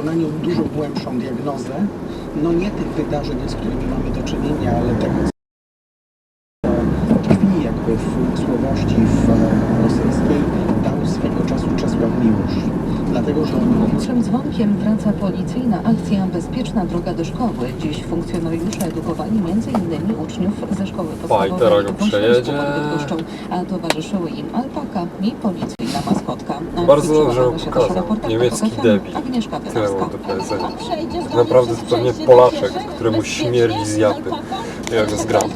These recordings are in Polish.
wykonaniu dużo głębszą diagnozę, no nie tych wydarzeń, z którymi mamy do czynienia, ale tego, co tkwi jakby w umysłowości w e, rosyjskiej, dał swego czasu Czesław Miłosz. Dlatego, że on Pierwszym dzwonkiem wraca policyjna akcja Bezpieczna droga do szkoły. Dziś funkcjonariusze edukowali m.in. uczniów ze szkoły podstawowej Oświęcimiu przejedzie. Bydgoszczą, a towarzyszyły im alpaka i policyjna maskotka. A Bardzo dobrze się pokazał. Niemiecki debil. Tyle mam do powiedzenia. Tak naprawdę to pewnie Polaczek, któremu śmierdzi z japy. Ja go zgram.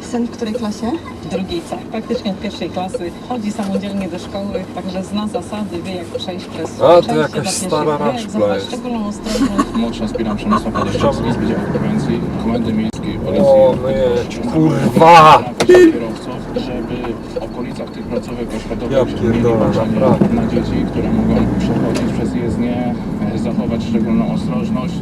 Syn w której klasie? w drugiej C, praktycznie od pierwszej klasy. Chodzi samodzielnie do szkoły, także zna zasady, wie jak przejść przez A, to jakaś stara zachować jest. szczególną ostrożność. Młodszy aspirant Przemysław Podeszczak z Wydziału Prewencji Komendy Miejskiej Policji. O, no jedź, kurwa! kierowców, żeby w okolicach tych placówek oświatowych Ja mieli pierdolę, uważanie naprawdę. na dzieci, które mogą przechodzić przez jezdnię, e, zachować szczególną ostrożność.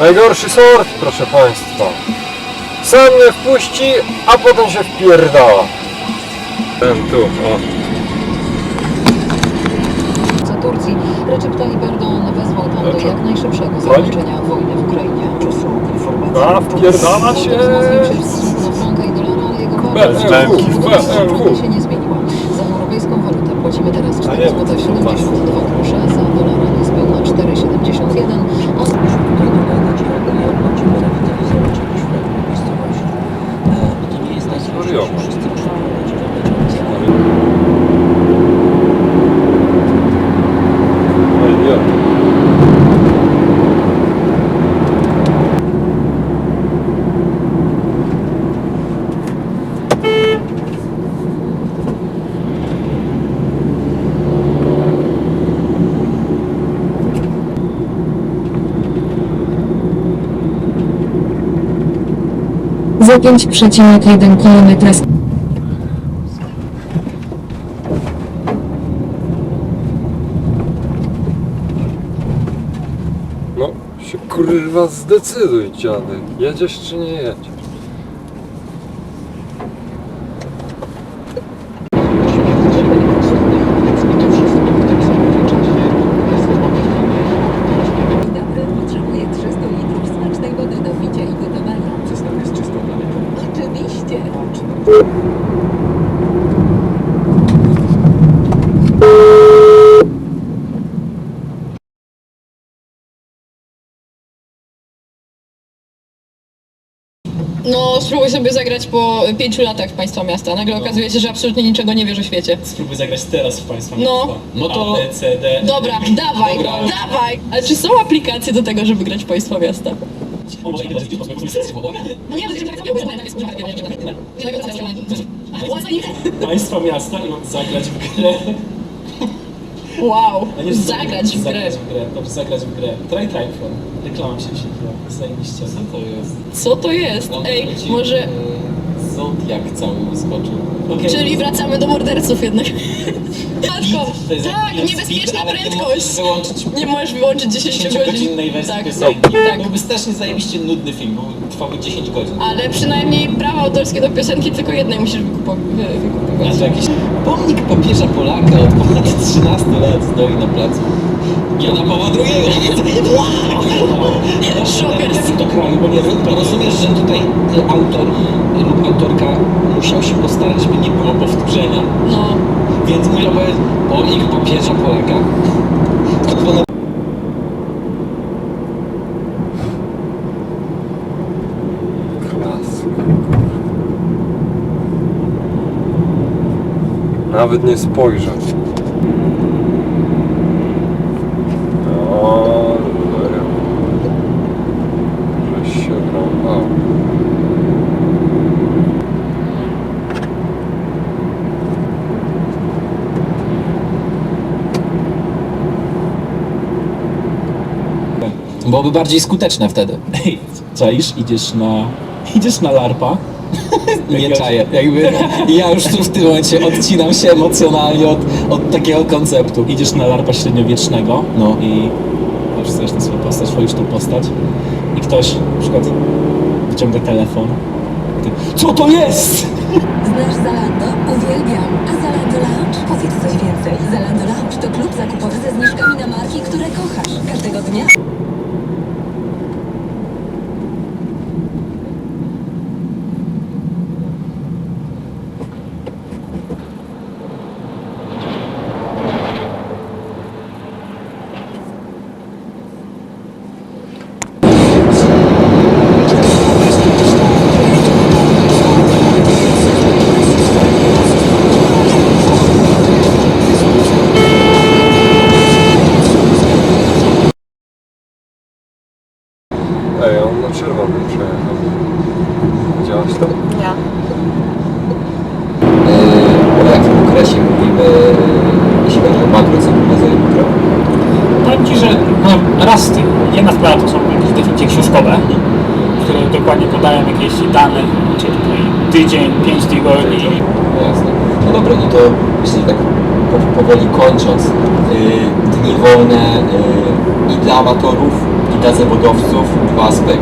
Najgorszy sort, proszę Państwa. Sam mnie wpuści, a potem się wpierdala. Ten tu, o. Turcji. Recep Tayyip Erdoğan wezwał tam do jak najszybszego zakończenia wojny w Ukrainie. A, wpierdala się! Wzmocnił się w się nie zmieniła. Za europejską walutę płacimy teraz A nie, 4 zł 72 grosze, za dolara niespełna 4,71, a tutaj dodać, jak będziemy rewitalizować jakąś miejscowość. E, bo to nie jest tak, że Wariowo. wszyscy muszą będziemy lecieć. Ej, ja. Za 5,1 km No, się kurwa zdecyduj, dziadek. Jedziesz czy nie jedziesz? No, spróbuj sobie zagrać po pięciu latach w Państwa Miasta. Nagle okazuje się, że absolutnie niczego nie wiesz o świecie. Spróbuj zagrać teraz w Państwa No. miasta. No to- A, B, C, D. Dobra, dawaj, Dobra. dawaj! Ale czy są aplikacje do tego, żeby grać w Państwa Miasta? O, po prostu No nie, Państwa miasta i mam zagrać w grę. Wow, A nie, że zagrać w grę. Zagrać w grę, dobrze, zagrać w grę. Try. Reklama się wyświetliła. Zajebiście. Co to jest? Co to jest? Ej, może... Zodiak cały uskoczył. Czyli wracamy do morderców jednak. Matko, To jest tak, niebezpieczna speed, ale prędkość. możesz wyłączyć Nie możesz wyłączyć 10 godzin. 10-godzinnej wersji Tak, piosenki. tak. Byłby strasznie zajebiście nudny film, bo trwałby 10 godzin. Ale przynajmniej prawa autorskie do piosenki tylko jednej musisz wykupo- wy- wykupywać. Jakiś pomnik papieża Polaka od ponad 13 lat stoi na placu. Jana Pawła II. Szokers. Jaki to kraj, bo nie rozumiesz, że tutaj y, autor y, lub musiał się postarać, żeby nie było powtórzenia. No. Więc musiał powiedzieć pomnik papieża Polaka. Klas. Nawet nie spojrzał. Byłoby bardziej skuteczne wtedy. Ej, czaisz, idziesz na, idziesz na larpa. Nie czaję. Jakby ja już tu w tym momencie odcinam się emocjonalnie od, od takiego konceptu. Idziesz na larpa średniowiecznego No. i patrzysz sobie na swoją postać, wchodzisz tą postać i ktoś na przykład wyciąga telefon. Ty, Co to jest? Znasz Zalando? Uwielbiam. A Zalando Lounge? Powiedz coś więcej. Zalando Lounge to klub zakupowy ze zniżkami na marki, które kochasz. Jedna sprawa to są jakieś definicje książkowe, które dokładnie podają jakieś dane, czyli tutaj tydzień, pięć tygodni, No jasne. No dobra, no to jeśli tak po, powoli kończąc, yy, dni wolne yy, i dla amatorów, i dla zawodowców, dwa aspekty.